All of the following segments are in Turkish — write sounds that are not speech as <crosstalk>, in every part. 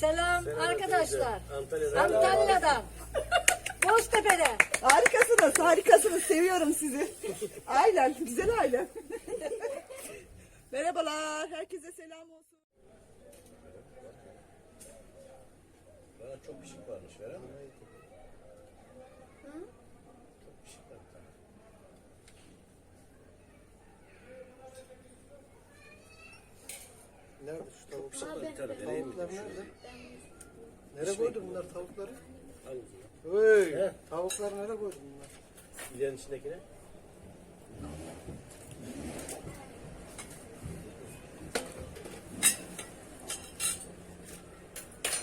Selam, arkadaşlar. Antalya'dan. Antalya'dan. Boztepe'de. Harikasınız, harikasınız. Seviyorum sizi. Aynen, güzel aile. <laughs> Merhabalar, herkese selam olsun. Bana çok ışık varmış veren mi? Çok ışık var. bir tane. Nerede şu tavuk? Işık var bir tane. Vereyim mi? Tavuklar nerede? Nereye koydun bunlar tavukları? Hangisi? Hey, He. tavukları nereye koydun bunlar? İlerin içindekine.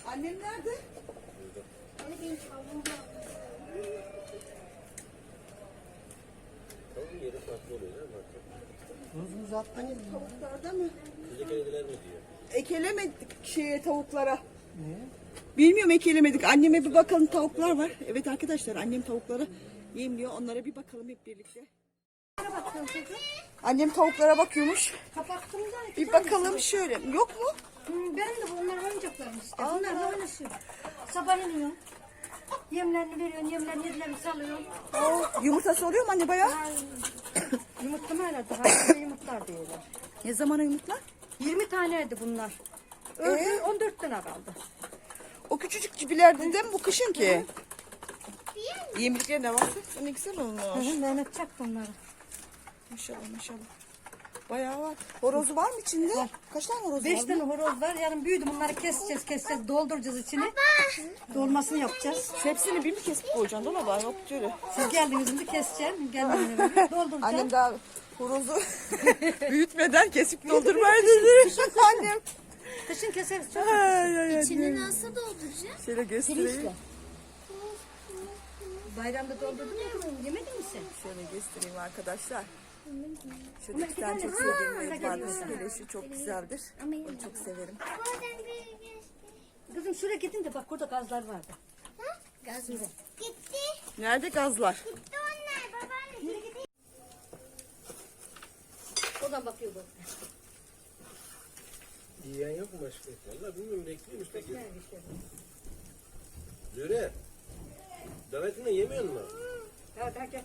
Annem nerede? Tavuğun yeri farklı oluyor değil mi? Buz buz attın Tavuklarda mı? Bizdeki ne diyor? Ekelemedik şeye tavuklara. Niye? Bilmiyorum ekelemedik. Anneme bir bakalım tavuklar var. Evet arkadaşlar annem tavuklara yemliyor. Onlara bir bakalım hep birlikte. Annem tavuklara bakıyormuş. Kapattım da. Bir bakalım şöyle. Yok mu? Benim de bunlar oyuncaklarım işte. Bunlar da oynasın. Sabah iniyorum. Yemlerini veriyorsun, yemlerini yedilerini salıyorsun. Oo, yumurtası oluyor mu anne bayağı? Ay, Yumurtlama herhalde. Hayır, yumurtlar diyorlar. Ne zamana yumurtlar? 20 taneydi bunlar. Öldü, Ee? 14 tane kaldı. O küçücük cibilerdi değil mi bu kışın ki? Yemlikleri ne varsa ne güzel olmuş. Mehmet çaktı onları. Maşallah maşallah. Bayağı var. Horozu var mı içinde? Kaç tane horoz 5 var? tane horoz var. Yarın büyüdü bunları keseceğiz, keseceğiz, dolduracağız içine. Dolmasını yapacağız. Hepsini bir mi kesip koyacaksın dolaba? Yok şöyle. Siz geldiğinizde keseceğim. Gelmeden <laughs> dolduracağım. Annem daha horozu <laughs> büyütmeden kesip doldurmayı dedi. <laughs> Annem. Kışın keseriz çok. Ay, ay. İçini nasıl dolduracağız? Şöyle göstereyim. Pirinçle. Bayramda doldurdun ya kızım. Yemedin mi sen? Şöyle göstereyim arkadaşlar. Şöyle iki tane çok sevdiğim renk vardır. şu çok güzeldir. Onu çok severim. Oradan bir geçti. Kızım şuraya gidin de bak burada gazlar vardı. Gaz mı? Gitti. Nerede gazlar? Gitti onlar babaanne. Gitti. Oradan bakıyor bu. Yiyen yok mu başka? Valla bilmiyorum. Güzel bir şey. Züre. Davetinde yemiyor mu? Ya gel gel.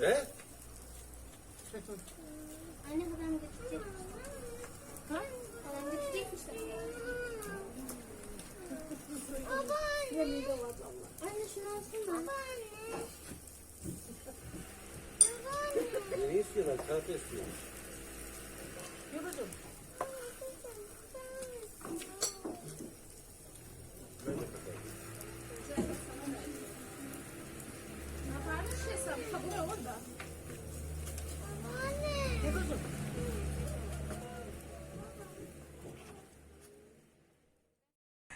He? Anne babam götürecek. Ha? Babam götürecek misin? Babaanne. Anne şunu alsın da. Babaanne. Babaanne. Ne istiyorlar? Kahve istiyorlar. Anne. Kızım.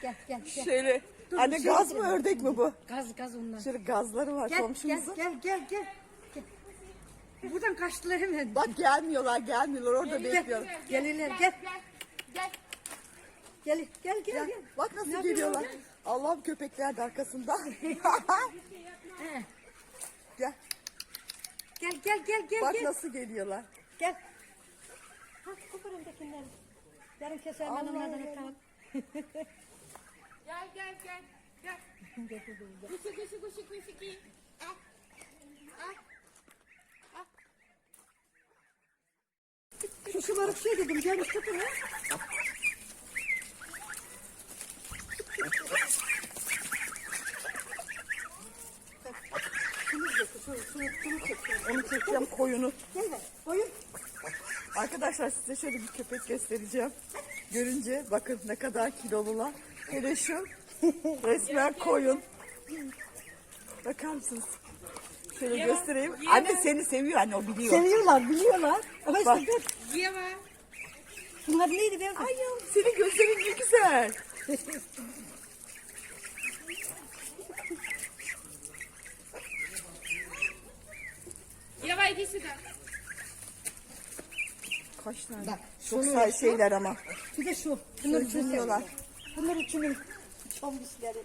Gel gel gel. Şöyle. Anne şöyle gaz mı ördek mi bu? Gaz gaz onlar. Şöyle gazları var gel komşumuzun. gel gel gel. Gel. Buradan kaçtılar hemen. Bak gelmiyorlar gelmiyorlar orada bekliyorum. Gelirler gel. Gel. Gel gel gel. gel. Bak nasıl Ne geliyorlar. yapıyorsun? Allah'ım köpekler de arkasında. <laughs> He. gel. Gel gel gel gel Bak gel. nasıl geliyorlar. Gel. Ha kopar öndekileri. Yarın keser ben onlardan atalım. <laughs> Gel gel gel. Gel. Kuşu kuşu kuşu kuşu ki. Şu şımarık şey dedim gelmiş tutun ha. Onu çekeceğim koyunu. Gel ver. Oyun. Arkadaşlar size şöyle bir köpek göstereceğim. Görünce bakın ne kadar kilolular. Hele şu <laughs> resmen koyun. Bakar mısınız? Şöyle göstereyim. Anne seni seviyor anne o biliyor. Seviyorlar biliyorlar. Ama Bak. işte dur. Yeva. Bunlar neydi be? Ay yavrum, senin gözlerin ne güzel. Yeva ikisi de. Kaç tane? Bak, Çok şunu- say şeyler ama. Bir de şu. Bunlar için Sözleniyorlar. Bunlar için çombusları.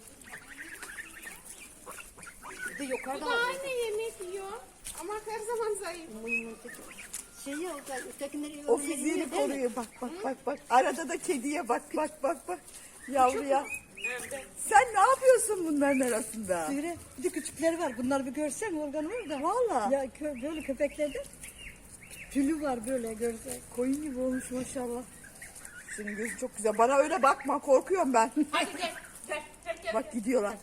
De yukarıda Bu da aynı yemek yiyor. Ama her zaman zayıf. şeyi. Ötekileri O öyle fiziğini koruyor. Bak bak bak bak. Arada da kediye bak bak bak bak. Yavruya. Sen ne yapıyorsun bunların arasında? Böyle bir de küçükleri var. Bunları bir görsen organ var da. Valla. Ya kö, böyle köpeklerde tülü var böyle görsen. Koyun gibi olmuş maşallah. Senin gözün çok güzel. Bana öyle bakma korkuyorum ben. Hadi gel. Gel. Gel. Gel. Bak gidiyorlar.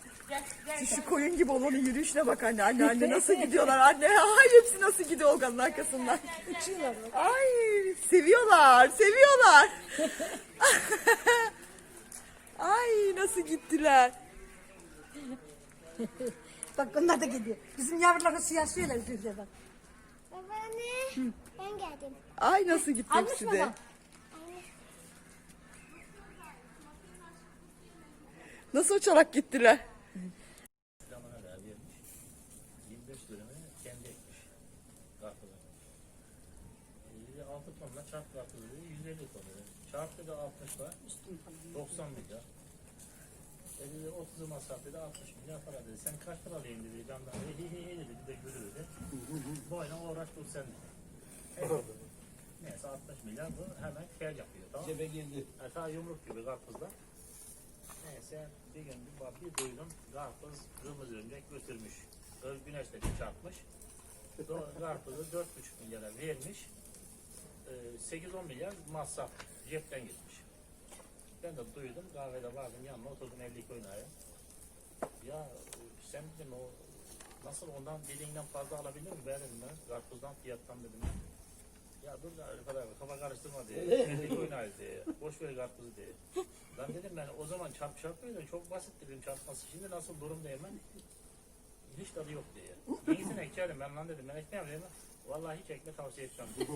Şu koyun gibi olanın yürüyüşüne bak anne. Anne anne nasıl gidiyorlar anne. Ay hepsi nasıl gidiyor Olgan'ın arkasından. Uçuyorlar. Ay seviyorlar seviyorlar. <laughs> Ay nasıl gittiler. Bak onlar da gidiyor. Bizim yavruların siyasiyle üzülüyor bak. Babaanne. Ben geldim. Ay nasıl gitti Almış hepsi de. Nasıl uçarak gittiler. Zamana kadar vermiş. 25 dönemi kendi ekmiş. Karpuzu. E, 6 tonla çarp karpuzu dedi, 150 ton dedi. Çarp dedi 60 var. 90 milyar. E dedi 30 masraf dedi 60 milyar para dedi. Sen kaç para alayım dedi. Camdan he he he dedi. Bir de gülü dedi. Boyuna uğraş dur sen dedi. Evet. Neyse 60 milyar bu hemen kar yapıyor tamam? Cebe girdi. Hatta yumruk gibi karpuzlar. Neyse bir gün bir, bak- bir duydum karpuz kırmızı örümcek götürmüş. Öz güneşle çarpmış. Karpuzu 4,5 milyara vermiş. Ee, 8-10 milyar masraf cepten gitmiş. Ben de duydum kahvede vardım yanına oturdum evlilik oynaya. Ya sen dedim o nasıl ondan dediğinden fazla alabilir mi? Ben dedim ben karpuzdan fiyattan dedim. Ya dur da öyle kadar kafa karıştırma diye. <laughs> Evlilik oynayız diye. Boş ver karpuzu diye. Lan dedim ben o zaman çarp çarpmıyordun çok basit dedim çarpması. Şimdi nasıl durum diye hiç tadı yok diye. Yenisini ekerim ben lan dedim ben değil mi? Vallahi hiç ekmek tavsiye etmem. <laughs>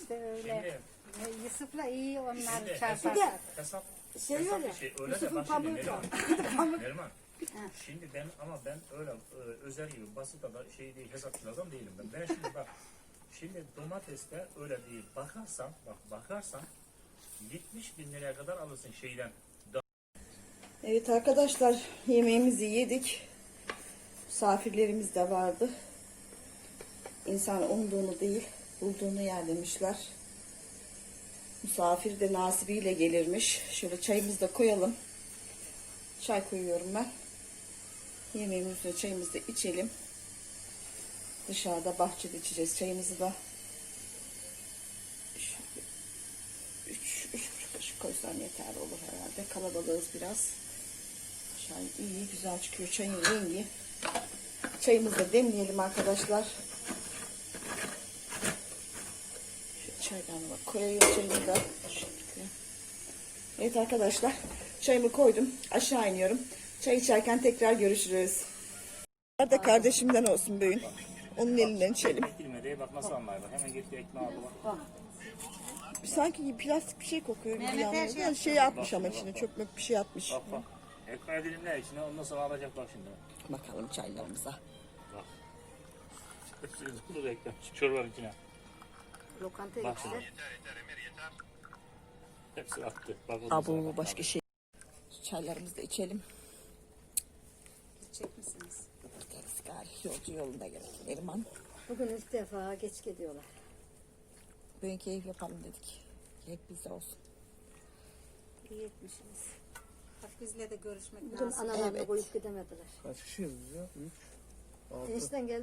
İşte öyle. Şimdi, E, Yusuf'la iyi onlar şimdi hesap, çarparlar. hesap, Şey hesap öyle. bir şey. Öyle de Yusuf'un bak şimdi pamuğu. Neriman. <laughs> Neriman. Şimdi ben ama ben öyle e, özel gibi basit da şey değil hesapçı adam değilim ben. Ben şimdi bak şimdi domateste öyle değil. Bakarsan bak bakarsan 70 bin liraya kadar alırsın şeyden. Evet arkadaşlar yemeğimizi yedik. Misafirlerimiz de vardı. İnsan umduğunu değil bulduğunu yer demişler. Misafir de nasibiyle gelirmiş. Şöyle çayımızı da koyalım. Çay koyuyorum ben. Yemeğimizi de çayımızı da içelim. Dışarıda bahçede içeceğiz çayımızı da. Üç, üç buçuk kaşık koysam yeterli olur herhalde. Kalabalığız biraz. Çay iyi güzel çıkıyor çayın rengi. Çayımızı da demleyelim arkadaşlar. Şu çaydanlığa koyayım çayımı da. Evet arkadaşlar çayımı koydum. Aşağı iniyorum. Çay içerken tekrar görüşürüz. da kardeşimden olsun bugün. Onun elinden içelim. Bilmediği bak nasıl anlar bak. Hemen gitti ekmeği aldı bak. Sanki plastik bir şey kokuyor. yalnız. Yani şey atmış ama içine çöp mök bir şey atmış. Bak bak. Ekmeği dilimle içine ondan sonra alacak bak şimdi. Bakalım çaylarımıza. Bak. Hepsini doldur ekmek. Şu çorbanın içine. Lokantaya Bak şimdi. Hepsi attı. Bak ondan sonra Abu bak. başka şey. Çaylarımızı da içelim. Gidecek misiniz? Gideriz gari. Yolcu yolunda gelelim. Erman. Bugün ilk defa geç gidiyorlar. Bugün keyif yapalım dedik. Keyif bizde olsun. İyi etmişsiniz. Bak bizle de görüşmek Bugün lazım. analarını Evet. koyup gidemediler. Kaç kişiyiz biz ya? Üç. Altı. Enişten gel,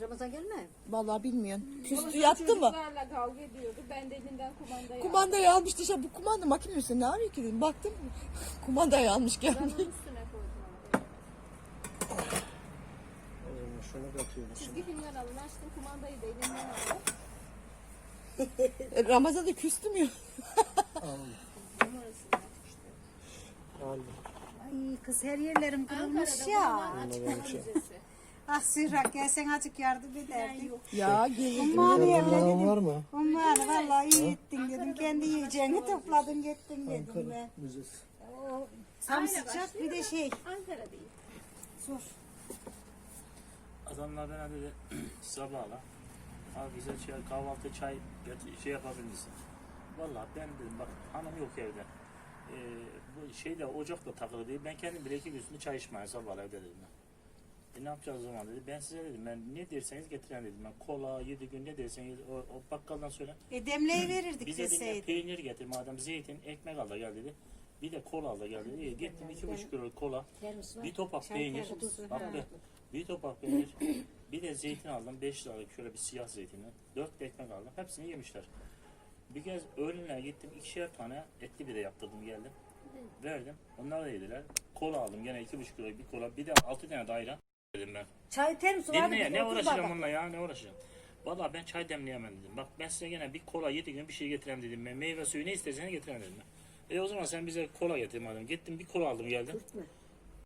Ramazan gelme. Vallahi bilmiyorum. Küstü yattı mı? Çocuklarla kavga ediyordu. Ben de elinden kumandayı Kumandayı almış dışarı. Bu kumanda makinesi ne arıyor ki dedim. Baktım <laughs> kumandayı almış gelmiş. aldım. Üstüne koydum. O zaman şunu katıyoruz. Çizgi film kanalını açtım. Kumandayı da elimden aldım. <laughs> Ramazan da küstü mü? Aldım. Ay kız her yerlerim kırılmış ya. Ah Sihrak gel sen azıcık yardım ederdin. Ya gelirdim. Ummanı evlendim. var mı? Ummanı vallahi iyi ettin dedim. Kendi yiyeceğini topladın gittin dedim Ankara ben. Müzesi. O tam sıcak bir de şey. Ankara değil. Zor. Adamlardan hadi de <clears throat> sabahla abi bize çay, kahvaltı çay şey yapabilirsin. Vallahi ben dedim bak hanım yok evde. Ee, bu şeyde ocak da takılı değil. Ben kendim bile iki gün üstünde çay içmeye sabahla evde dedim. ben. E ne yapacağız o zaman dedi. Ben size dedim ben ne derseniz getiren dedim. Ben kola, yedi gün ne derseniz o, o bakkaldan söyle. E demleyi verirdik Bize dedim deseydin. peynir getir madem zeytin, ekmek al da gel dedi. Bir de kola al da gel dedi. İyi, gittim iki buçuk kilo kola, Termos var. bir topak Çay peynir, termosu. bak be, bir topak peynir, bir de zeytin aldım. Beş liralık şöyle bir siyah zeytinle. Dört de ekmek aldım. Hepsini yemişler. Bir kez öğlenler gittim ikişer tane etli bir de yaptırdım geldim. Verdim. Onlar da yediler. Kola aldım gene iki buçuk kilo bir kola. Bir de altı tane ayran dedim ben. Çay termosu var. Dinle ya ne uğraşacağım onunla ya ne uğraşacağım. Valla ben çay demleyemem dedim. Bak ben size gene bir kola yedi gün bir şey getirem dedim. Ben meyve suyu ne isterseniz getirem dedim. ben. E o zaman sen bize kola getir madem. Gittim bir kola aldım geldim.